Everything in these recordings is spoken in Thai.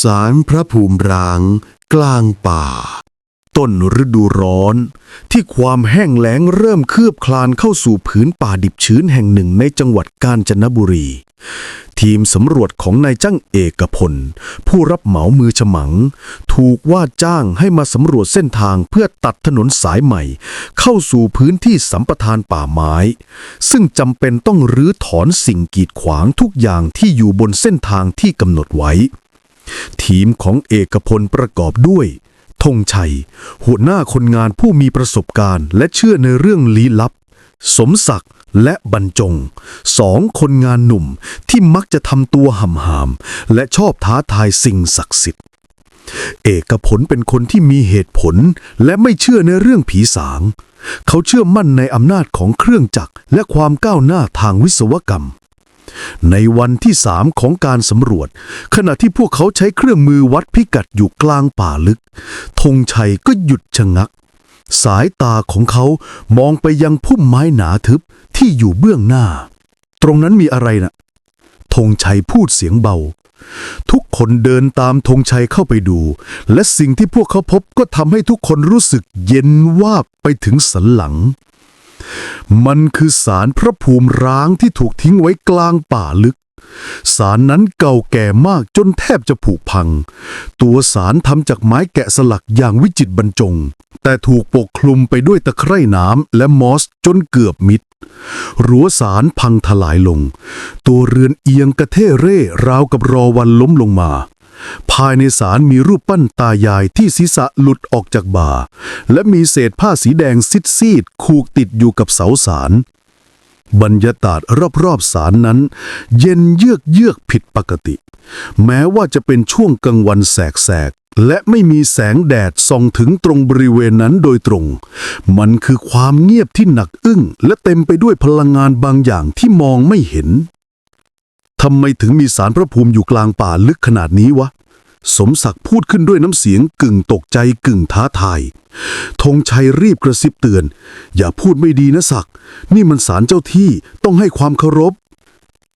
สารพระภูมิร้าง กลางป่า ต้นฤดูร้อน ที่ความแห้งแล้งเริ่มคืบคลานเข้าสู่ผืนป่าดิบชื้นแห่งหนึ่งในจังหวัดกาญจนบุรี ทีมสำรวจของนายจ้างเอกพล ผู้รับเหมามือฉมัง ถูกว่าจ้างให้มาสำรวจเส้นทางเพื่อตัดถนนสายใหม่ เข้าสู่พื้นที่สัมปทานป่าไม้ ซึ่งจำเป็นต้องรื้อถอนสิ่งกีดขวางทุกอย่างที่อยู่บนเส้นทางที่กำหนดไว้ ทีมของเอกพลประกอบด้วยธงชัย หัวหน้าคนงานผู้มีประสบการณ์และเชื่อในเรื่องลี้ลับ สมศักดิ์และบรรจงสองคนงานหนุ่มที่มักจะทำตัวห่ำหามและชอบท้าทายสิ่งศักดิ์สิทธิ์ เอกผลเป็นคนที่มีเหตุผลและไม่เชื่อในเรื่องผีสาง เขาเชื่อมั่นในอำนาจของเครื่องจักรและความก้าวหน้าทางวิศวกรรม ในวันที่สามของการสำรวจ ขณะที่พวกเขาใช้เครื่องมือวัดพิกัดอยู่กลางป่าลึกธงชัยก็หยุดชะงัก สายตาของเขามองไปยังพุ่มไม้หนาทึบที่อยู่เบื้องหน้า ตรงนั้นมีอะไรนะ่ะธงชัยพูดเสียงเบา ทุกคนเดินตามธงชัยเข้าไปดู และสิ่งที่พวกเขาพบก็ทำให้ทุกคนรู้สึกเย็นวาบไปถึงสันหลัง มันคือสารพระภูมิร้างที่ถูกทิ้งไว้กลางป่าลึก สารนั้นเก่าแก่มากจนแทบจะผุพัง ตัวสารทำจากไม้แกะสลักอย่างวิจิตรบรรจง แต่ถูกปกคลุมไปด้วยตะไคร่น้ำและมอสจนเกือบมิดรั้วสารพังทลายลง ตัวเรือนเอียงกระเทเร่ราวกับรอวันล้มลงมา ภายในศาลมีรูปปั้นตายายที่ศีรษะหลุดออกจากบ่า และมีเศษผ้าสีแดงซิดซีดคูกติดอยู่กับเสาศาลบรรยากาศรอบๆศาลนั้น เย็นเยือกเยือกผิดปกติ แม้ว่าจะเป็นช่วงกลางวันแสกๆ และไม่มีแสงแดดส่องถึงตรงบริเวณนั้นโดยตรง มันคือความเงียบที่หนักอึ้ง และเต็มไปด้วยพลังงานบางอย่างที่มองไม่เห็น ทำไมถึงมีสารพระภูมิอยู่กลางป่าลึกขนาดนี้วะ สมศักดิ์พูดขึ้นด้วยน้ำเสียงกึ่งตกใจกึ่งท้าทายธงชัยรีบกระซิบเตือน อย่าพูดไม่ดีนะศักดิ์นี่มันสารเจ้าที่ต้องให้ความเคารพ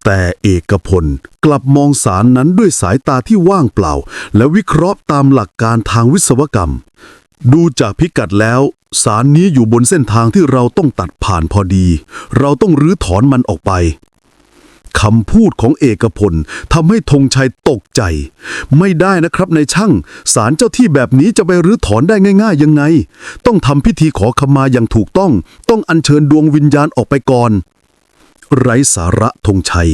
แต่เอกพลกลับมองสารนั้นด้วยสายตาที่ว่างเปล่า และวิเคราะห์ตามหลักการทางวิศวกรรม ดูจากพิกัดแล้วสารนี้อยู่บนเส้นทางที่เราต้องตัดผ่านพอดี เราต้องรื้อถอนมันออกไป คำพูดของเอกพลทำให้ธงชัยตกใจ ไม่ได้นะครับในช่างสารเจ้าที่แบบนี้จะไปรื้อถอนได้ง่าย ๆ ยังไง ต้องทำพิธีขอขมาอย่างถูกต้อง ต้องอัญเชิญดวงวิญญาณออกไปก่อน ไร้สาระธงชัย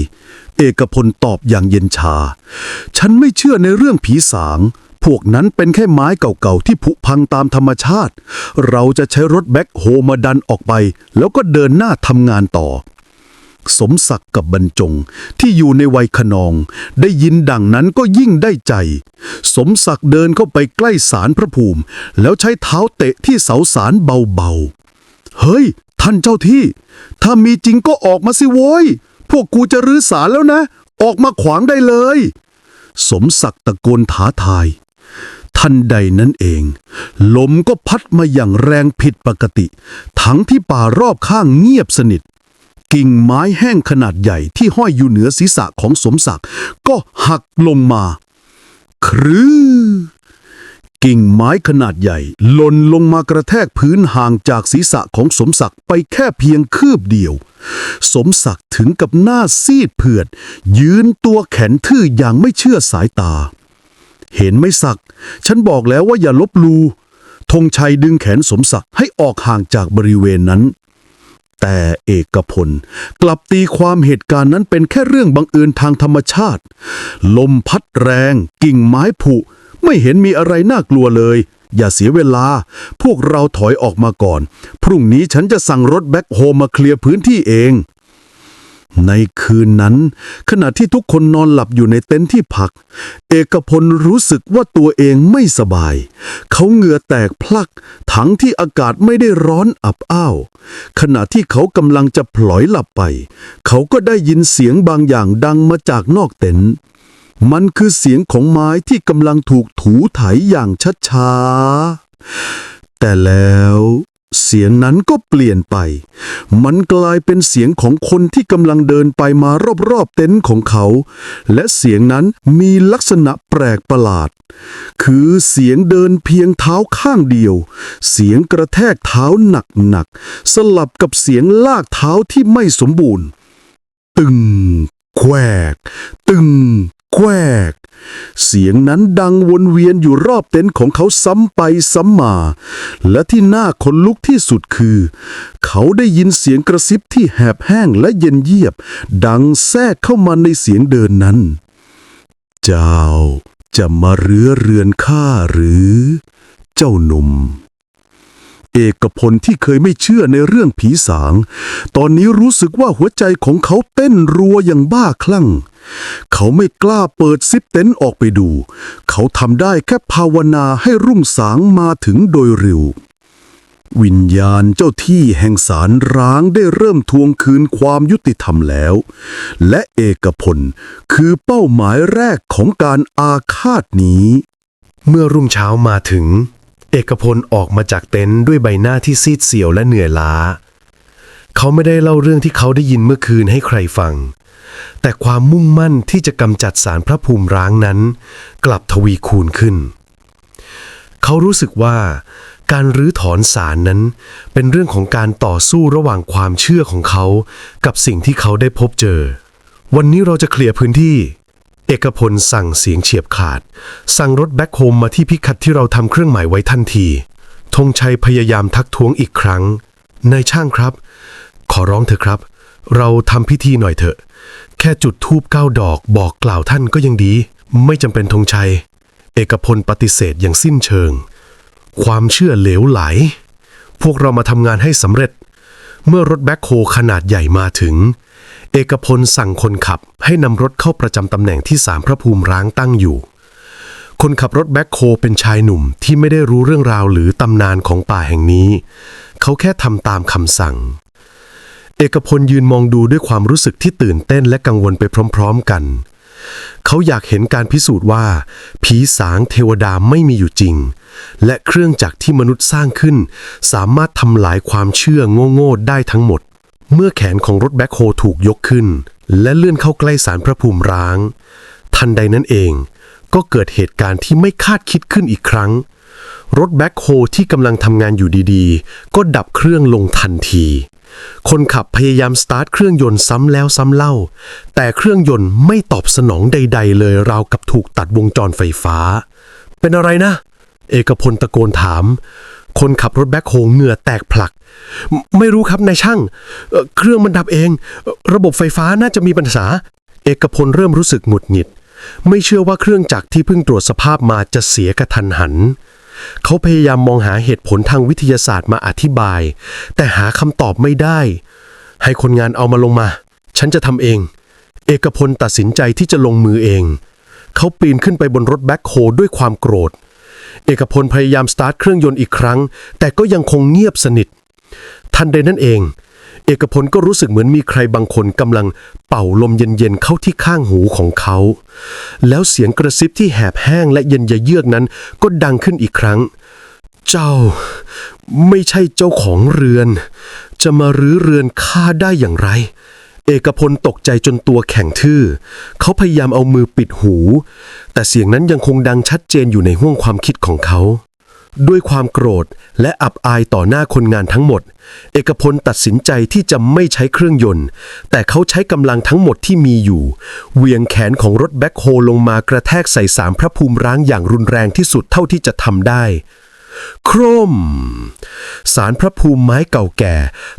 เอกพลตอบอย่างเย็นชา ฉันไม่เชื่อในเรื่องผีสาง พวกนั้นเป็นแค่ไม้เก่าๆ ที่ผุพังตามธรรมชาติ เราจะใช้รถแบ็คโฮมาดันออกไป แล้วก็เดินหน้าทำงานต่อ สมศักดิ์กับบรรจง ที่อยู่ในวัยขนอง ได้ยินดังนั้นก็ยิ่งได้ใจ สมศักดิ์เดินเข้าไปใกล้ศาลพระภูมิ แล้วใช้เท้าเตะที่เสาศาลเบาๆ เฮ้ย ท่านเจ้าที่ ถ้ามีจริงก็ออกมาสิโว้ย พวกกูจะรื้อศาลแล้วนะ ออกมาขวางได้เลย สมศักดิ์ตะโกนท้าทายทันใดนั้นเอง ลมก็พัดมาอย่างแรงผิดปกติ ทั้งที่ป่ารอบข้างเงียบสนิท กิ่งไม้แห้งขนาดใหญ่ที่ห้อยอยู่เหนือศีรษะของสมศักดิ์ก็หักลงมา ครื้อกิ่งไม้ขนาดใหญ่หล่นลงมากระแทกพื้นห่างจากศีรษะของสมศักดิ์ไปแค่เพียงคืบเดียว สมศักดิ์ถึงกับหน้าซีดเผือด ยืนตัวแข็งทื่ออย่างไม่เชื่อสายตา เห็นไม่ศัก ฉันบอกแล้วว่าอย่าลบลูธงชัยดึงแขนสมศักดิ์ให้ออกห่างจากบริเวณนั้น แต่เอกพลกลับตีความเหตุการณ์นั้นเป็นแค่เรื่องบังเอิญทางธรรมชาติ ลมพัดแรง กิ่งไม้ผุ ไม่เห็นมีอะไรน่ากลัวเลย อย่าเสียเวลา พวกเราถอยออกมาก่อน พรุ่งนี้ฉันจะสั่งรถแบ็คโฮมมาเคลียร์พื้นที่เอง ในคืนนั้น ขณะที่ทุกคนนอนหลับอยู่ในเต็นท์ที่พัก เอกพลรู้สึกว่าตัวเองไม่สบาย เขาเหงื่อแตกพลัก ทั้งที่อากาศไม่ได้ร้อนอับอ้าว ขณะที่เขากำลังจะพลอยหลับไป เขาก็ได้ยินเสียงบางอย่างดังมาจากนอกเต็นท์มันคือเสียงของไม้ที่กำลังถูกถูไถอย่างช้าๆแต่แล้ว เสียงนั้นก็เปลี่ยนไป มันกลายเป็นเสียงของคนที่กำลังเดินไปมารอบๆเต็นท์ของเขา และเสียงนั้นมีลักษณะแปลกประหลาด คือเสียงเดินเพียงเท้าข้างเดียว เสียงกระแทกเท้าหนักๆ สลับกับเสียงลากเท้าที่ไม่สมบูรณ์ ตึง แควก ตึง แควก เสียงนั้นดังวนเวียนอยู่รอบเต็นท์ของเขาซ้ำไปซ้ำมา และที่น่าขนลุกที่สุดคือ เขาได้ยินเสียงกระซิบที่แหบแห้งและเย็นเยียบ ดังแทรกเข้ามาในเสียงเดินนั้น เจ้าจะมาเรื้อเรือนข้าหรือ เจ้าหนุ่ม เอกพลที่เคยไม่เชื่อในเรื่องผีสาง ตอนนี้รู้สึกว่าหัวใจของเขาเต้นรัวอย่างบ้าคลั่ง เขาไม่กล้าเปิดซิปเต็นท์ออกไปดู เขาทำได้แค่ภาวนาให้รุ่งสางมาถึงโดยเร็ว วิญญาณเจ้าที่แห่งสารร้างได้เริ่มทวงคืนความยุติธรรมแล้ว และเอกพลคือเป้าหมายแรกของการอาฆาตนี้ เมื่อรุ่งเช้ามาถึง เอกพลออกมาจากเต็นท์ด้วยใบหน้าที่ซีดเซียวและเหนื่อยล้า เขาไม่ได้เล่าเรื่องที่เขาได้ยินเมื่อคืนให้ใครฟัง แต่ความมุ่งมั่นที่จะกำจัดสารพระภูมิร้างนั้น กลับทวีคูณขึ้น เขารู้สึกว่า การรื้อถอนสารนั้น เป็นเรื่องของการต่อสู้ระหว่างความเชื่อของเขา กับสิ่งที่เขาได้พบเจอ วันนี้เราจะเคลียร์พื้นที่ เอกพลสั่งเสียงเฉียบขาด สั่งรถแบ็คโฮมมาที่พิกัดที่เราทำเครื่องหมายไว้ทันทีธงชัยพยายามทักท้วงอีกครั้งนายช่างครับ ขอร้องเถอะครับ เราทำพิธีหน่อยเถอะ แค่จุดธูปเก้าดอกบอกกล่าวท่านก็ยังดี ไม่จำเป็นธงชัย เอกพลปฏิเสธอย่างสิ้นเชิง ความเชื่อเหลวไหล พวกเรามาทำงานให้สำเร็จ เมื่อรถแบ็คโฮขนาดใหญ่มาถึง เอกพลสั่งคนขับให้นำรถเข้าประจำตำแหน่งที่สามพระภูมิร้างตั้งอยู่ คนขับรถแบ็คโฮเป็นชายหนุ่มที่ไม่ได้รู้เรื่องราวหรือตำนานของป่าแห่งนี้ เขาแค่ทำตามคำสั่ง เอกพลยืนมองดูด้วยความรู้สึกที่ตื่นเต้นและกังวลไปพร้อม ๆกัน เขาอยากเห็นการพิสูจน์ว่า ผีสางเทวดาไม่มีอยู่จริง และเครื่องจักรที่มนุษย์สร้างขึ้น สามารถทำลายความเชื่อโง่ๆได้ทั้งหมด เมื่อแขนของรถแบ็คโฮถูกยกขึ้น และเลื่อนเข้าใกล้สารพระภูมิร้าง ทันใดนั้นเอง ก็เกิดเหตุการณ์ที่ไม่คาดคิดขึ้นอีกครั้ง รถแบ็คโฮที่กำลังทำงานอยู่ดีๆ ก็ดับเครื่องลงทันที คนขับพยายามสตาร์ทเครื่องยนต์ซ้ำแล้วซ้ำเล่า แต่เครื่องยนต์ไม่ตอบสนองใด ๆ เลยราวกับถูกตัดวงจรไฟฟ้า เป็นอะไรนะ เอกพลตะโกนถาม คนขับรถแบ็คโฮเหงื่อแตกผลัก ไม่รู้ครับนายช่าง เครื่องมันดับเอง ระบบไฟฟ้าน่าจะมีปัญหา เอกพลเริ่มรู้สึกหงุดหงิด ไม่เชื่อว่าเครื่องจักรที่เพิ่งตรวจสภาพมาจะเสียกระทันหัน เขาพยายามมองหาเหตุผลทางวิทยาศาสตร์มาอธิบาย แต่หาคำตอบไม่ได้ ให้คนงานเอามาลงมา ฉันจะทำเอง เอกพลตัดสินใจที่จะลงมือเอง เขาปีนขึ้นไปบนรถแบ็คโฮด้วยความโกรธ เอกพลพยายามสตาร์ทเครื่องยนต์อีกครั้ง แต่ก็ยังคงเงียบสนิท ทันใดนั้นเอง เอกพลก็รู้สึกเหมือนมีใครบางคนกำลังเป่าลมเย็นๆเข้าที่ข้างหูของเขา แล้วเสียงกระซิบที่แหบแห้งและเย็นยะเยือกนั้นก็ดังขึ้นอีกครั้ง เจ้า ไม่ใช่เจ้าของเรือน จะมารื้อเรือนข้าได้อย่างไรเอกพลตกใจจนตัวแข็งทื่อ เขาพยายามเอามือปิดหู แต่เสียงนั้นยังคงดังชัดเจนอยู่ในห้วงความคิดของเขา ด้วยความโกรธและอับอายต่อหน้าคนงานทั้งหมด เอกพลตัดสินใจที่จะไม่ใช้เครื่องยนต์ แต่เขาใช้กำลังทั้งหมดที่มีอยู่ เวียงแขนของรถแบ็คโฮลงมากระแทกใส่สามพระภูมิร้างอย่างรุนแรงที่สุดเท่าที่จะทำได้ โครม สารพระภูมิไม้เก่าแก่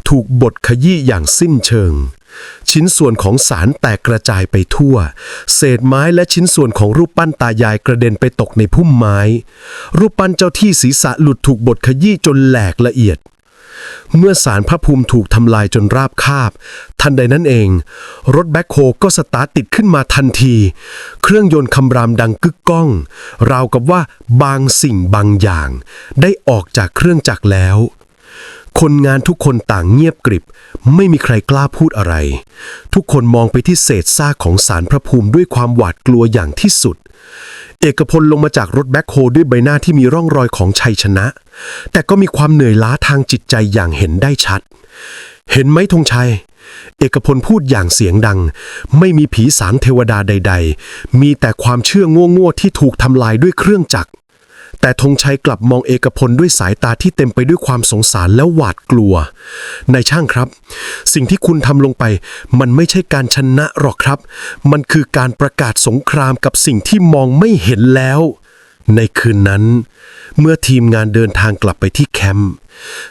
ถูกบดขยี้อย่างสิ้นเชิง ชิ้นส่วนของสารแตกกระจายไปทั่ว เศษไม้และชิ้นส่วนของรูปปั้นตายายกระเด็นไปตกในพุ่มไม้ รูปปั้นเจ้าที่ศีรษะหลุดถูกบดขยี้จนแหลกละเอียด เมื่อสารพระภูมิถูกทำลายจนราบคาบ ทันใดนั้นเอง รถแบ็คโฮก็สตาร์ทติดขึ้นมาทันที เครื่องยนต์คำรามดังกึกก้อง ราวกับว่าบางสิ่งบางอย่าง ได้ออกจากเครื่องจักรแล้ว คนงานทุกคนต่างเงียบกริบ ไม่มีใครกล้าพูดอะไร ทุกคนมองไปที่เศษซากของสารพระภูมิด้วยความหวาดกลัวอย่างที่สุด เอกพลลงมาจากรถแบ็คโฮด้วยใบหน้าที่มีร่องรอยของชัยชนะ แต่ก็มีความเหนื่อยล้าทางจิตใจอย่างเห็นได้ชัด เห็นไหมธงชัย เอกพลพูดอย่างเสียงดัง ไม่มีผีสางเทวดาใด ๆ มีแต่ความเชื่อโง่ๆที่ถูกทำลายด้วยเครื่องจักร แต่ธงชัยกลับมองเอกพลด้วยสายตาที่เต็มไปด้วยความสงสารและหวาดกลัว นายช่างครับ สิ่งที่คุณทำลงไป มันไม่ใช่การชนะหรอกครับ มันคือการประกาศสงครามกับสิ่งที่มองไม่เห็นแล้ว ในคืนนั้น เมื่อทีมงานเดินทางกลับไปที่แคมป์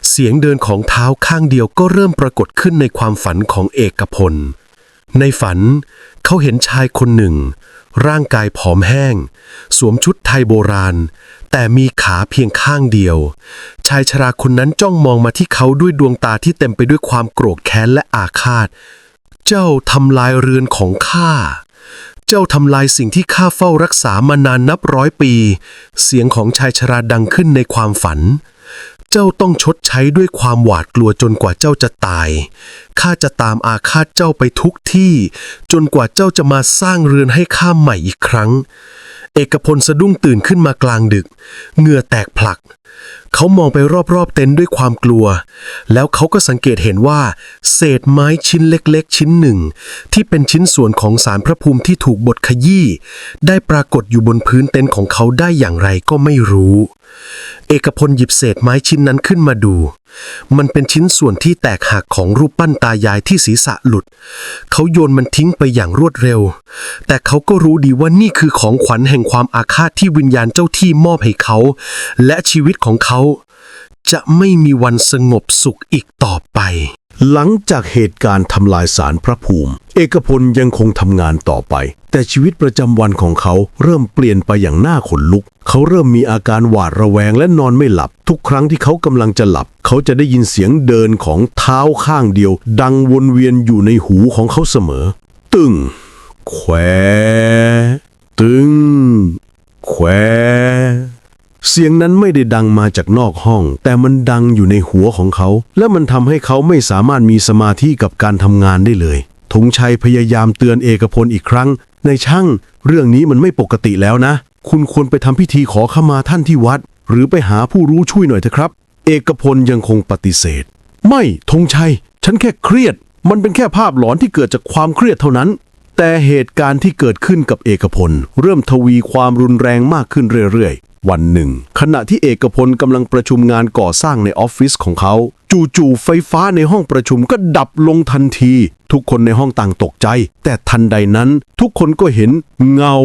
เสียงเดินของเท้าข้างเดียวก็เริ่มปรากฏขึ้นในความฝันของเอกพล ในฝันเขาเห็นชายคนหนึ่ง ร่างกายผอมแห้ง สวมชุดไทยโบราณ แต่มีขาเพียงข้างเดียว ชายชราคนนั้นจ้องมองมาที่เขาด้วยดวงตาที่เต็มไปด้วยความโกรธแค้นและอาฆาต เจ้าทำลายเรือนของข้า เจ้าทำลายสิ่งที่ข้าเฝ้ารักษามานานนับร้อยปี เสียงของชายชราดังขึ้นในความฝัน เจ้าต้องชดใช้ด้วยความหวาดกลัวจนกว่าเจ้าจะตาย ข้าจะตามอาฆาตเจ้าไปทุกที่ จนกว่าเจ้าจะมาสร้างเรือนให้ข้าใหม่อีกครั้ง เอกพลสะดุ้งตื่นขึ้นมากลางดึก เหงื่อแตกพลัก เขามองไปรอบๆเต็นท์ด้วยความกลัว แล้วเขาก็สังเกตเห็นว่า เศษไม้ชิ้นเล็กๆ ชิ้นหนึ่ง ที่เป็นชิ้นส่วนของสารพระภูมิที่ถูกบดขยี้ได้ปรากฏอยู่บนพื้นเต็นท์ของเขาได้อย่างไรก็ไม่รู้เอกพลหยิบเศษไม้ชิ้นนั้นขึ้นมาดู มันเป็นชิ้นส่วนที่แตกหักของรูปปั้นตายายที่ศีรษะหลุด เขาโยนมันทิ้งไปอย่างรวดเร็ว แต่เขาก็รู้ดีว่านี่คือของขวัญแห่งความอาฆาตที่วิญญาณเจ้าที่มอบให้เขา และชีวิตของเขา จะไม่มีวันสงบสุขอีกต่อไป หลังจากเหตุการณ์ทำลายสารพระภูมิ เอกพลยังคงทำงานต่อไป แต่ชีวิตประจำวันของเขาเริ่มเปลี่ยนไปอย่างน่าขนลุก เขาเริ่มมีอาการหวาดระแวงและนอนไม่หลับ ทุกครั้งที่เขากำลังจะหลับ เขาจะได้ยินเสียงเดินของเท้าข้างเดียว ดังวนเวียนอยู่ในหูของเขาเสมอ ตึงแควตึงแคว เสียงนั้นไม่ได้ดังมาจากนอกห้อง แต่มันดังอยู่ในหัวของเขา และมันทำให้เขาไม่สามารถมีสมาธิกับการทำงานได้เลยธงชัยพยายามเตือนเอกพลอีกครั้ง ในช่าง เรื่องนี้มันไม่ปกติแล้วนะ คุณควรไปทำพิธีขอขมาท่านที่วัด หรือไปหาผู้รู้ช่วยหน่อยเถอะครับ เอกพลยังคงปฏิเสธ ไม่ธงชัย ฉันแค่เครียด มันเป็นแค่ภาพหลอนที่เกิดจากความเครียดเท่านั้น แต่เหตุการณ์ที่เกิดขึ้นกับเอกพล เริ่มทวีความรุนแรงมากขึ้นเรื่อย วันหนึ่ง ขณะที่เอกพลกำลังประชุมงานก่อสร้างในออฟฟิศของเขา จู่ๆไฟฟ้าในห้องประชุมก็ดับลงทันที ทุกคนในห้องต่างตกใจ แต่ทันใดนั้น ทุกคนก็เห็นเงา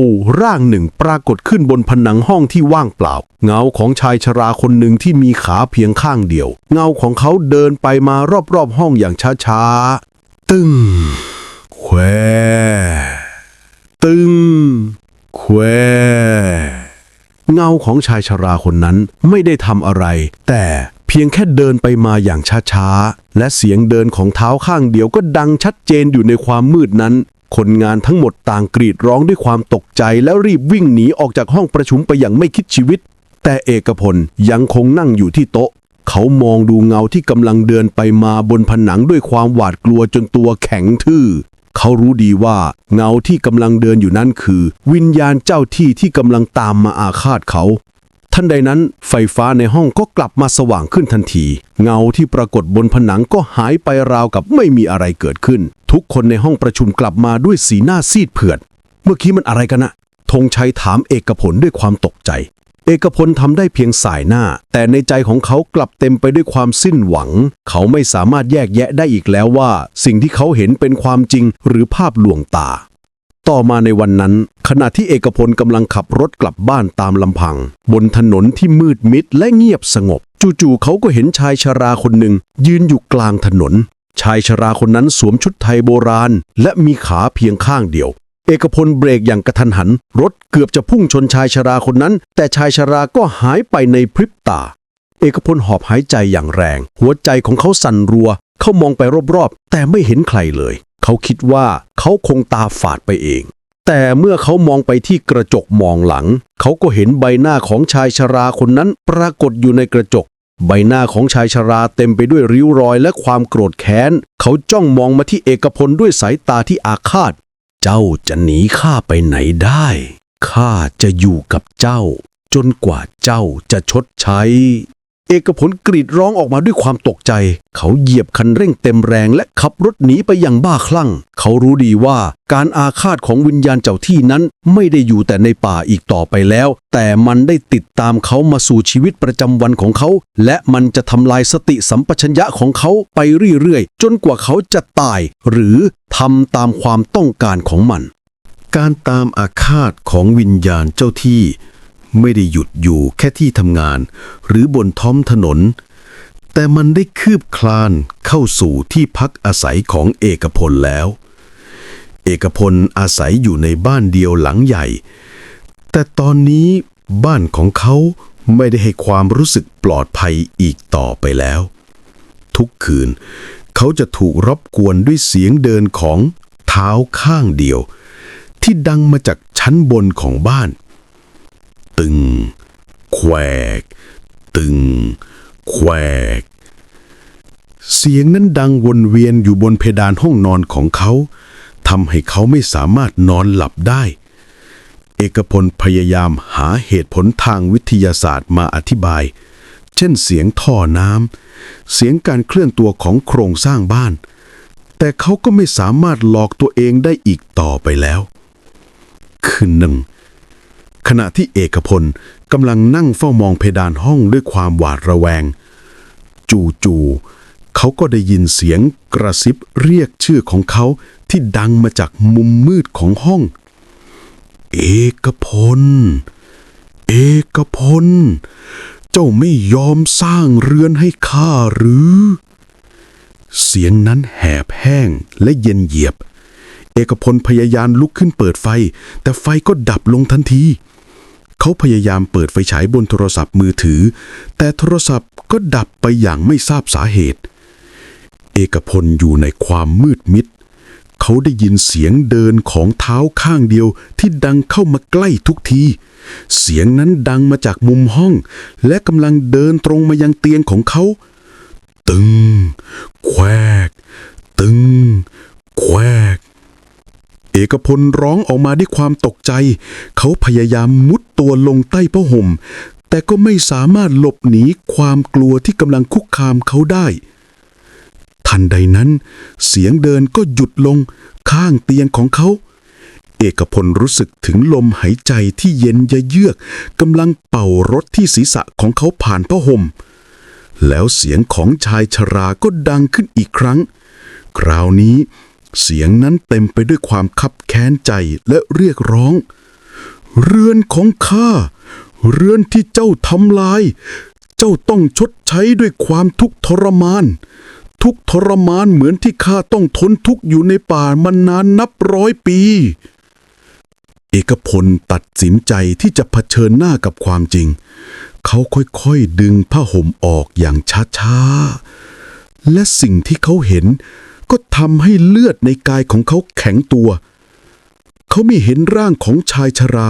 ร่างหนึ่งปรากฏขึ้นบนผนังห้องที่ว่างเปล่า เงาของชายชราคนหนึ่งที่มีขาเพียงข้างเดียว เงาของเขาเดินไปมารอบๆห้องอย่างช้าๆตึ้งแควตึงแคว เงาของชายชราคนนั้นไม่ได้ทำอะไร แต่เพียงแค่เดินไปมาอย่างช้าๆ และเสียงเดินของเท้าข้างเดียวก็ดังชัดเจนอยู่ในความมืดนั้น คนงานทั้งหมดต่างกรีดร้องด้วยความตกใจแล้วรีบวิ่งหนีออกจากห้องประชุมไปอย่างไม่คิดชีวิต แต่เอกพลยังคงนั่งอยู่ที่โต๊ะ เขามองดูเงาที่กำลังเดินไปมาบนผนังด้วยความหวาดกลัวจนตัวแข็งทื่อ เขารู้ดีว่าเงาที่กำลังเดินอยู่นั่นคือ วิญญาณเจ้าที่ที่กำลังตามมาอาฆาตเขาทันใดนั้นไฟฟ้าในห้องก็กลับมาสว่างขึ้นทันที เงาที่ปรากฏบนผนังก็หายไปราวกับไม่มีอะไรเกิดขึ้น ทุกคนในห้องประชุมกลับมาด้วยสีหน้าซีดเผือด เมื่อกี้มันอะไรกันนะธงชัยถามเอกผลด้วยความตกใจ เอกพลทำได้เพียงสายหน้า แต่ในใจของเขากลับเต็มไปด้วยความสิ้นหวัง เขาไม่สามารถแยกแยะได้อีกแล้วว่า สิ่งที่เขาเห็นเป็นความจริงหรือภาพลวงตา ต่อมาในวันนั้น ขณะที่เอกพลกำลังขับรถกลับบ้านตามลำพัง บนถนนที่มืดมิดและเงียบสงบ จู่ๆเขาก็เห็นชายชราคนหนึ่ง ยืนอยู่กลางถนนชายชราคนนั้นสวมชุดไทยโบราณ และมีขาเพียงข้างเดียว เอกพลเบรกอย่างกระทันหัน รถเกือบจะพุ่งชนชายชราคนนั้น แต่ชายชราก็หายไปในพริบตา เอกพลหอบหายใจอย่างแรง หัวใจของเขาสั่นรัว เขามองไปรอบๆ แต่ไม่เห็นใครเลย เขาคิดว่าเขาคงตาฝาดไปเอง แต่เมื่อเขามองไปที่กระจกมองหลัง เขาก็เห็นใบหน้าของชายชราคนนั้นปรากฏอยู่ในกระจก ใบหน้าของชายชราเต็มไปด้วยริ้วรอยและความโกรธแค้น เขาจ้องมองมาที่เอกพลด้วยสายตาที่อาฆาต เจ้าจะหนีข้าไปไหนได้ ข้าจะอยู่กับเจ้า จนกว่าเจ้าจะชดใช้ เอกพลกรีดร้องออกมาด้วยความตกใจ เขาเหยียบคันเร่งเต็มแรงและขับรถหนีไปอย่างบ้าคลั่ง เขารู้ดีว่าการอาฆาตของวิญญาณเจ้าที่นั้นไม่ได้อยู่แต่ในป่าอีกต่อไปแล้ว แต่มันได้ติดตามเขามาสู่ชีวิตประจำวันของเขา และมันจะทำลายสติสัมปชัญญะของเขาไปเรื่อยๆ จนกว่าเขาจะตาย หรือทำตามความต้องการของมัน การตามอาฆาตของวิญญาณเจ้าที่ ไม่ได้หยุดอยู่แค่ที่ทำงาน หรือบนท้องถนน แต่มันได้คืบคลานเข้าสู่ที่พักอาศัยของเอกพลแล้ว เอกพลอาศัยอยู่ในบ้านเดียวหลังใหญ่ แต่ตอนนี้บ้านของเขาไม่ได้ให้ความรู้สึกปลอดภัยอีกต่อไปแล้ว ทุกคืน เขาจะถูกรบกวนด้วยเสียงเดินของเท้าข้างเดียว ที่ดังมาจากชั้นบนของบ้าน ตึง แควก ตึง แควก เสียงนั้นดังวนเวียนอยู่บนเพดานห้องนอนของเขาทำให้เขาไม่สามารถนอนหลับได้ เอกพลพยายามหาเหตุผลทางวิทยาศาสตร์มาอธิบาย เช่นเสียงท่อน้ำ เสียงการเคลื่อนตัวของโครงสร้างบ้าน แต่เขาก็ไม่สามารถหลอกตัวเองได้อีกต่อไปแล้ว คืนหนึ่ง ขณะที่เอกพลกำลังนั่งเฝ้ามองเพดานห้องด้วยความหวาดระแวง จู่ๆเขาก็ได้ยินเสียงกระซิบเรียกชื่อของเขาที่ดังมาจากมุมมืดของห้อง เอกพล เอกพล เจ้าไม่ยอมสร้างเรือนให้ข้าหรือ เสียงนั้นแหบแห้งและเย็นเหยียบ เอกพลพยายามลุกขึ้นเปิดไฟ แต่ไฟก็ดับลงทันที เขาพยายามเปิดไฟฉายบนโทรศัพท์มือถือ แต่โทรศัพท์ก็ดับไปอย่างไม่ทราบสาเหตุ เอกพลอยู่ในความมืดมิด เขาได้ยินเสียงเดินของเท้าข้างเดียวที่ดังเข้ามาใกล้ทุกที เสียงนั้นดังมาจากมุมห้อง และกำลังเดินตรงมายังเตียงของเขา ตึง แควก ตึง แควก เอกพลร้องออกมาด้วยความตกใจ เขาพยายามมุดตัวลงใต้ผ้าห่ม แต่ก็ไม่สามารถหลบหนีความกลัวที่กำลังคุกคามเขาได้ ทันใดนั้น เสียงเดินก็หยุดลงข้างเตียงของเขา เอกพลรู้สึกถึงลมหายใจที่เย็นยะเยือกกำลังเป่ารถที่ศีรษะของเขาผ่านผ้าห่ม แล้วเสียงของชายชราก็ดังขึ้นอีกครั้ง คราวนี้ เสียงนั้นเต็มไปด้วยความคับแค้นใจและเรียกร้อง เรือนของข้า เรือนที่เจ้าทำลาย เจ้าต้องชดใช้ด้วยความทุกข์ทรมาน ทุกทรมานเหมือนที่ข้าต้องทนทุกข์อยู่ในป่ามานานนับร้อยปี เอกพลตัดสินใจที่จะเผชิญหน้ากับความจริง เขาค่อยๆดึงผ้าห่มออกอย่างช้าๆ และสิ่งที่เขาเห็น ก็ทำให้เลือดในกายของเขาแข็งตัว เขาไม่เห็นร่างของชายชรา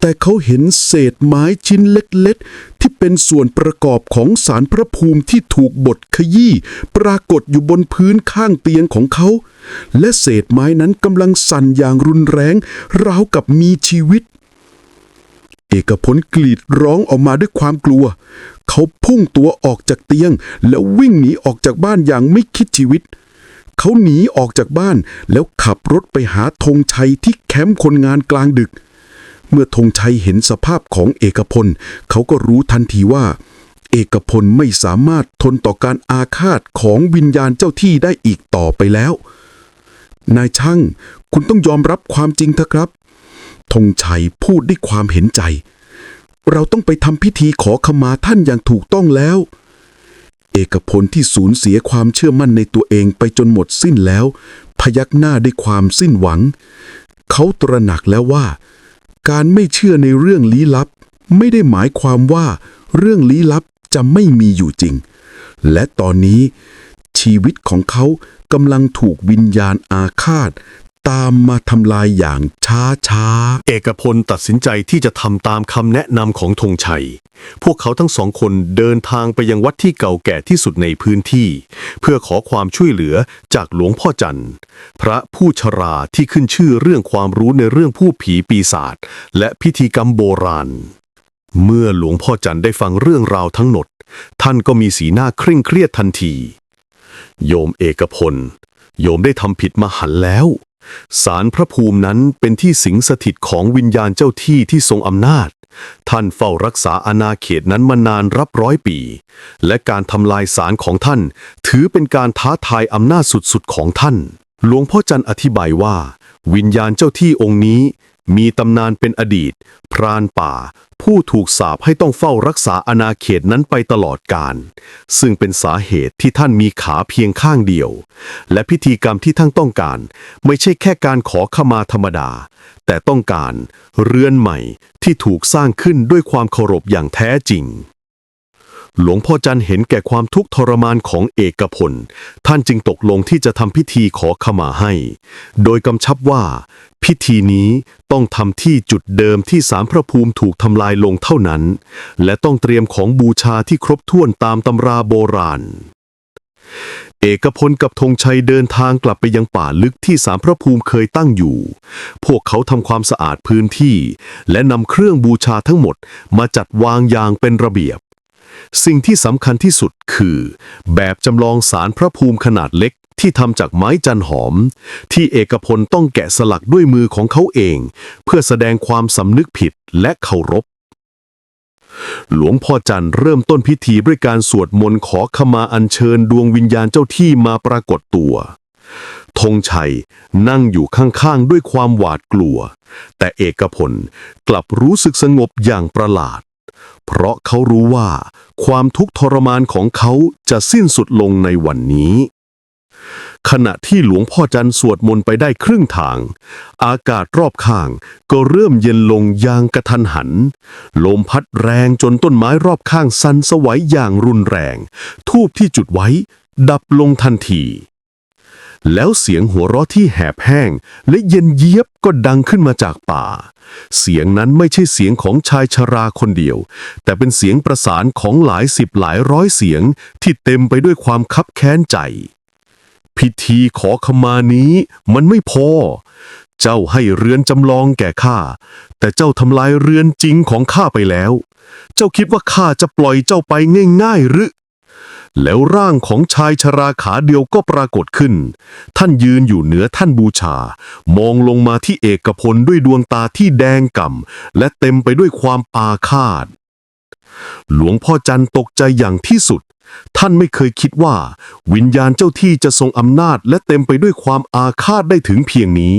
แต่เขาเห็นเศษไม้ชิ้นเล็กๆ ที่เป็นส่วนประกอบของสารพระภูมิที่ถูกบดขยี้ปรากฏอยู่บนพื้นข้างเตียงของเขา และเศษไม้นั้นกำลังสั่นอย่างรุนแรง ราวกับมีชีวิตเอกพลกรีดร้องออกมาด้วยความกลัว เขาพุ่งตัวออกจากเตียง แล้ววิ่งหนีออกจากบ้านอย่างไม่คิดชีวิต เขาหนีออกจากบ้านแล้วขับรถไปหาธงชัยที่แคมป์คนงานกลางดึก เมื่อธงชัยเห็นสภาพของเอกพล เขาก็รู้ทันทีว่า เอกพลไม่สามารถทนต่อการอาฆาตของวิญญาณเจ้าที่ได้อีกต่อไปแล้ว นายช่าง คุณต้องยอมรับความจริงเถอะครับธงชัยพูดด้วยความเห็นใจ เราต้องไปทำพิธีขอขมาท่านอย่างถูกต้องแล้ว เอกพลที่สูญเสียความเชื่อมั่นในตัวเองไปจนหมดสิ้นแล้ว พยักหน้าด้วยความสิ้นหวัง เขาตระหนักแล้วว่า การไม่เชื่อในเรื่องลี้ลับ ไม่ได้หมายความว่า เรื่องลี้ลับจะไม่มีอยู่จริง และตอนนี้ชีวิตของเขากำลังถูกวิญญาณอาฆาต ตามมาทำลายอย่างช้าช้าเอกพลตัดสินใจที่จะทำตามคำแนะนำของธงชัย พวกเขาทั้งสองคนเดินทางไปยังวัดที่เก่าแก่ที่สุดในพื้นที่ เพื่อขอความช่วยเหลือจากหลวงพ่อจันทร์ พระผู้ชราที่ขึ้นชื่อเรื่องความรู้ในเรื่องผู้ผีปีศาจและพิธีกรรมโบราณ เมื่อหลวงพ่อจันทร์ได้ฟังเรื่องราวทั้งหมด ท่านก็มีสีหน้าเคร่งเครียดทันที โยมเอกพล โยมได้ทำผิดมาหันแล้ว สารพระภูมินั้นเป็นที่สิงสถิตของวิญญาณเจ้าที่ที่ทรงอำนาจ ท่านเฝ้ารักษาอาณาเขตนั้นมานานรับร้อยปี และการทำลายสารของท่าน ถือเป็นการท้าทายอำนาจสุดๆของท่าน หลวงพ่อจันอธิบายว่า วิญญาณเจ้าที่องค์นี้ มีตำนานเป็นอดีต พรานป่า ผู้ถูกสาปให้ต้องเฝ้ารักษาอาณาเขตนั้นไปตลอดกาลซึ่งเป็นสาเหตุที่ท่านมีขาเพียงข้างเดียว และพิธีกรรมที่ท่านต้องการ ไม่ใช่แค่การขอขมาธรรมดา แต่ต้องการเรือนใหม่ที่ถูกสร้างขึ้นด้วยความเคารพอย่างแท้จริง หลวงพ่อจันเห็นแก่ความทุกข์ทรมานของเอกพล ท่านจึงตกลงที่จะทำพิธีขอขมาให้ โดยกำชับว่า พิธีนี้ต้องทำที่จุดเดิมที่สารพระภูมิถูกทำลายลงเท่านั้น และต้องเตรียมของบูชาที่ครบถ้วนตามตำราโบราณเอกพลกับธงชัยเดินทางกลับไปยังป่าลึกที่สารพระภูมิเคยตั้งอยู่ พวกเขาทำความสะอาดพื้นที่ และนำเครื่องบูชาทั้งหมดมาจัดวางอย่างเป็นระเบียบ สิ่งที่สำคัญที่สุดคือ แบบจำลองสารพระภูมิขนาดเล็กที่ทำจากไม้จันหอม ที่เอกพลต้องแกะสลักด้วยมือของเขาเอง เพื่อแสดงความสำนึกผิดและเคารพ หลวงพ่อจันทร์เริ่มต้นพิธีด้วยการสวดมนต์ขอขมาอัญเชิญดวงวิญญาณเจ้าที่มาปรากฏตัวธงชัยนั่งอยู่ข้างๆด้วยความหวาดกลัว แต่เอกพลกลับรู้สึกสงบอย่างประหลาด เพราะเขารู้ว่า ความทุกข์ทรมานของเขาจะสิ้นสุดลงในวันนี้ ขณะที่หลวงพ่อจันสวดมนต์ไปได้ครึ่งทาง อากาศรอบข้างก็เริ่มเย็นลงอย่างกระทันหัน ลมพัดแรงจนต้นไม้รอบข้างสั่นสไหวอย่างรุนแรง ทูบที่จุดไว้ ดับลงทันที แล้วเสียงหัวเราะที่แหบแห้ง และเย็นเยียบก็ดังขึ้นมาจากป่า เสียงนั้นไม่ใช่เสียงของชายชราคนเดียว แต่เป็นเสียงประสานของหลายสิบหลายร้อยเสียงที่เต็มไปด้วยความคับแค้นใจ พิธีขอขมานี้มันไม่พอ เจ้าให้เรือนจำลองแก่ข้า แต่เจ้าทำลายเรือนจริงของข้าไปแล้ว เจ้าคิดว่าข้าจะปล่อยเจ้าไปง่ายๆหรือ แล้วร่างของชายชราขาเดียวก็ปรากฏขึ้น ท่านยืนอยู่เหนือท่านบูชา มองลงมาที่เอกพลด้วยดวงตาที่แดงก่ำและเต็มไปด้วยความอาฆาต หลวงพ่อจันตกใจอย่างที่สุด ท่านไม่เคยคิดว่า วิญญาณเจ้าที่จะทรงอำนาจและเต็มไปด้วยความอาฆาตได้ถึงเพียงนี้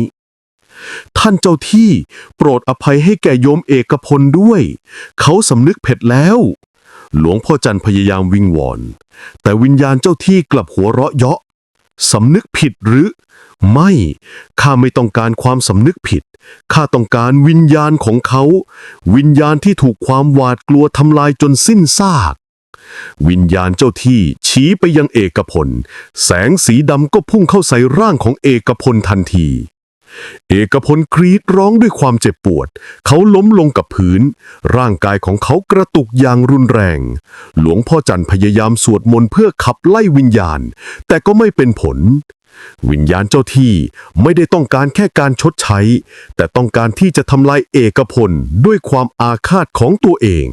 ท่านเจ้าที่โปรดอภัยให้แก่โยมเอกพลด้วย เขาสำนึกผิดแล้ว หลวงพ่อจันพยายามวิงวอน แต่วิญญาณเจ้าที่กลับหัวเราะเยาะสำนึกผิดหรือ ไม่ ข้าไม่ต้องการความสำนึกผิด ข้าต้องการวิญญาณของเขา วิญญาณที่ถูกความหวาดกลัวทำลายจนสิ้นซาก วิญญาณเจ้าที่ชี้ไปยังเอกพล แสงสีดำก็พุ่งเข้าใส่ร่างของเอกพลทันที เอกพลกรีดร้องด้วยความเจ็บปวด เขาล้มลงกับพื้น ร่างกายของเขากระตุกอย่างรุนแรง หลวงพ่อจันพยายามสวดมนต์เพื่อขับไล่วิญญาณ แต่ก็ไม่เป็นผล วิญญาณเจ้าที่ไม่ได้ต้องการแค่การชดใช้ แต่ต้องการที่จะทำลายเอกพลด้วยความอาฆาตของตัวเอง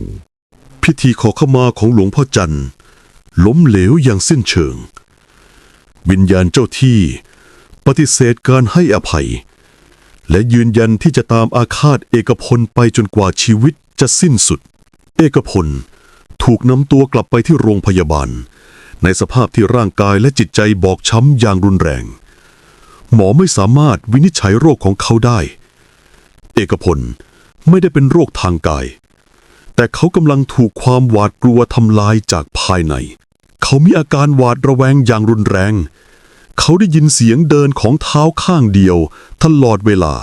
พิธีขอขมาของหลวงพ่อจันล้มเหลวอย่างสิ้นเชิง วิญญาณเจ้าที่ ปฏิเสธการให้อภัย และยืนยันที่จะตามอาฆาตเอกพลไปจนกว่าชีวิตจะสิ้นสุด เอกพลถูกนำตัวกลับไปที่โรงพยาบาล ในสภาพที่ร่างกายและจิตใจบอบช้ำอย่างรุนแรง หมอไม่สามารถวินิจฉัยโรคของเขาได้ เอกพลไม่ได้เป็นโรคทางกาย แต่เขากำลังถูกความหวาดกลัวทำลายจากภายใน เขามีอาการหวาดระแวงอย่างรุนแรง เขาได้ยินเสียงเดินของเท้าข้างเดียวตลอดเวลา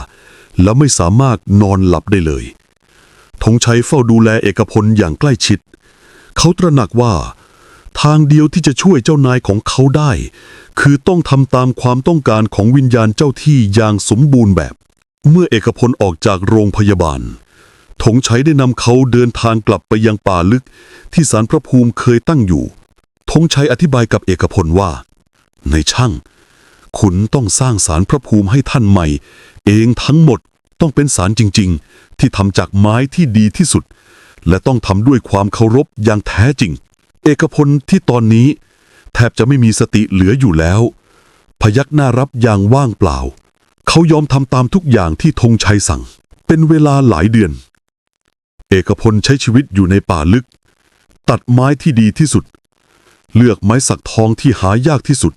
และไม่สามารถนอนหลับได้เลยธงชัยเฝ้าดูแลเอกพลอย่างใกล้ชิด เขาตระหนักว่า ทางเดียวที่จะช่วยเจ้านายของเขาได้ คือต้องทำตามความต้องการของวิญญาณเจ้าที่อย่างสมบูรณ์แบบ เมื่อเอกพลออกจากโรงพยาบาลธงชัยได้นำเขาเดินทางกลับไปยังป่าลึก ที่สารพระภูมิเคยตั้งอยู่ธงชัยอธิบายกับเอกพลว่า ในช่าง คุณต้องสร้างสารพระภูมิให้ท่านใหม่ เองทั้งหมดต้องเป็นสารจริง ๆ ที่ทำจากไม้ที่ดีที่สุด และต้องทำด้วยความเคารพอย่างแท้จริง เอกพลที่ตอนนี้ แทบจะไม่มีสติเหลืออยู่แล้ว พยักหน้ารับอย่างว่างเปล่า เขายอมทำตามทุกอย่างที่ธงชัยสั่ง เป็นเวลาหลายเดือน เอกพลใช้ชีวิตอยู่ในป่าลึก ตัดไม้ที่ดีที่สุด เลือกไม้สักทองที่หายากที่สุด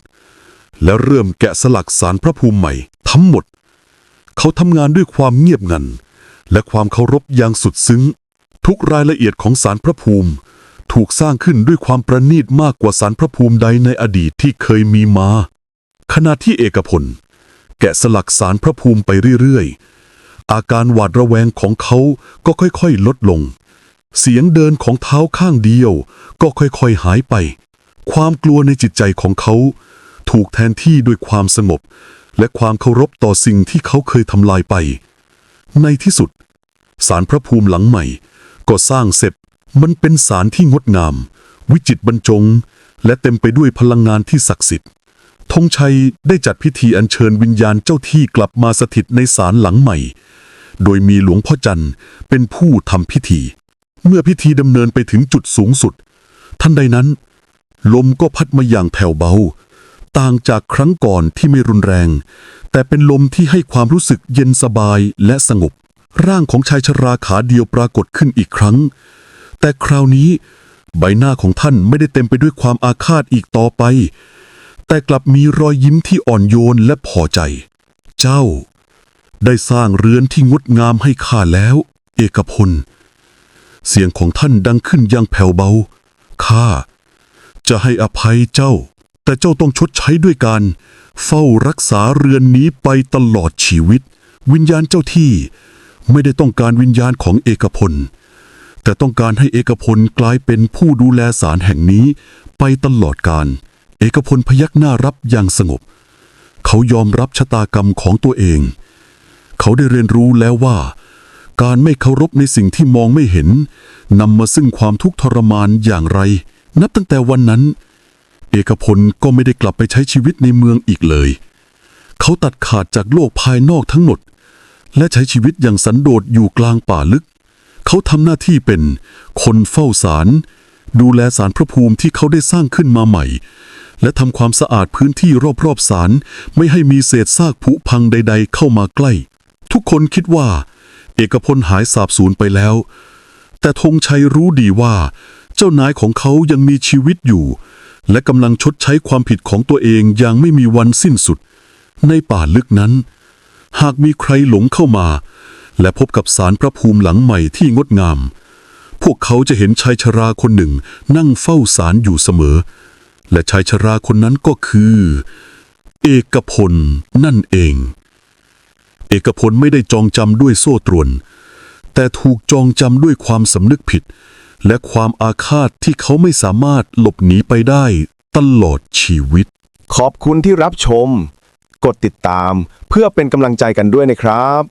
และเริ่มแกะสลักสารพระภูมิใหม่ ทั้งหมด เขาทำงานด้วยความเงียบงัน และความเคารพอย่างสุดซึ้ง ทุกรายละเอียดของสารพระภูมิ ถูกสร้างขึ้นด้วยความประณีตมากกว่าสารพระภูมิใดในอดีตที่เคยมีมา ขณะที่เอกพล แกะสลักสารพระภูมิไปเรื่อยๆ อาการหวาดระแวงของเขาก็ค่อยๆ ลดลง เสียงเดินของเท้าข้างเดียวก็ค่อยๆหายไป ความกลัวในจิตใจของเขา ถูกแทนที่ด้วยความสงบ และความเคารพต่อสิ่งที่เขาเคยทำลายไป ในที่สุด สารพระภูมิหลังใหม่ ก็สร้างเสร็จมันเป็นสารที่งดงาม วิจิตรบรรจง และเต็มไปด้วยพลังงานที่ศักดิ์สิทธิ์ธงชัยได้จัดพิธีอัญเชิญวิญญาณเจ้าที่กลับมาสถิตในศาลหลังใหม่ โดยมีหลวงพ่อจันทร์เป็นผู้ทำพิธี เมื่อพิธีดำเนินไปถึงจุดสูงสุด ทันใดนั้น ลมก็พัดมาอย่างแผ่วเบา ต่างจากครั้งก่อนที่ไม่รุนแรง แต่เป็นลมที่ให้ความรู้สึกเย็นสบายและสงบ ร่างของชายชราขาเดียวปรากฏขึ้นอีกครั้ง แต่คราวนี้ ใบหน้าของท่านไม่ได้เต็มไปด้วยความอาฆาตอีกต่อไป แต่กลับมีรอยยิ้มที่อ่อนโยนและพอใจ เจ้า ได้สร้างเรือนที่งดงามให้ข้าแล้ว เอกพล เสียงของท่านดังขึ้นอย่างแผ่วเบาข้าจะให้อภัยเจ้า แต่เจ้าต้องชดใช้ด้วยการ เฝ้ารักษาเรือนนี้ไปตลอดชีวิต วิญญาณเจ้าที่ไม่ได้ต้องการวิญญาณของเอกพล แต่ต้องการให้เอกพลกลายเป็นผู้ดูแลสารแห่งนี้ ไปตลอดกาลเอกพลพยักหน้ารับอย่างสงบ เขายอมรับชะตากรรมของตัวเอง เขาได้เรียนรู้แล้วว่า การไม่เคารพในสิ่งที่มองไม่เห็นนำมาซึ่งความทุกข์ทรมานอย่างไร นับตั้งแต่วันนั้น เอกพลก็ไม่ได้กลับไปใช้ชีวิตในเมืองอีกเลย เขาตัดขาดจากโลกภายนอกทั้งหมด และใช้ชีวิตอย่างสันโดษอยู่กลางป่าลึก เขาทำหน้าที่เป็นคนเฝ้าสาร ดูแลสารพระภูมิที่เขาได้สร้างขึ้นมาใหม่ และทำความสะอาดพื้นที่รอบๆศาลไม่ให้มีเศษซากผุพังใด ๆ เข้ามาใกล้ ทุกคนคิดว่า เอกพลหายสาบสูญไปแล้ว แต่ธงชัยรู้ดีว่า เจ้านายของเขายังมีชีวิตอยู่ และกำลังชดใช้ความผิดของตัวเองอย่างไม่มีวันสิ้นสุด ในป่าลึกนั้น หากมีใครหลงเข้ามา และพบกับสารพระภูมิหลังใหม่ที่งดงาม พวกเขาจะเห็นชายชราคนหนึ่งนั่งเฝ้าสารอยู่เสมอ และชายชราคนนั้นก็คือ เอกพลนั่นเอง เอกพลไม่ได้จองจำด้วยโซ่ตรวน แต่ถูกจองจำด้วยความสำนึกผิด และความอาฆาตที่เขาไม่สามารถหลบหนีไปได้ตลอดชีวิต ขอบคุณที่รับชม กดติดตามเพื่อเป็นกำลังใจกันด้วยนะครับ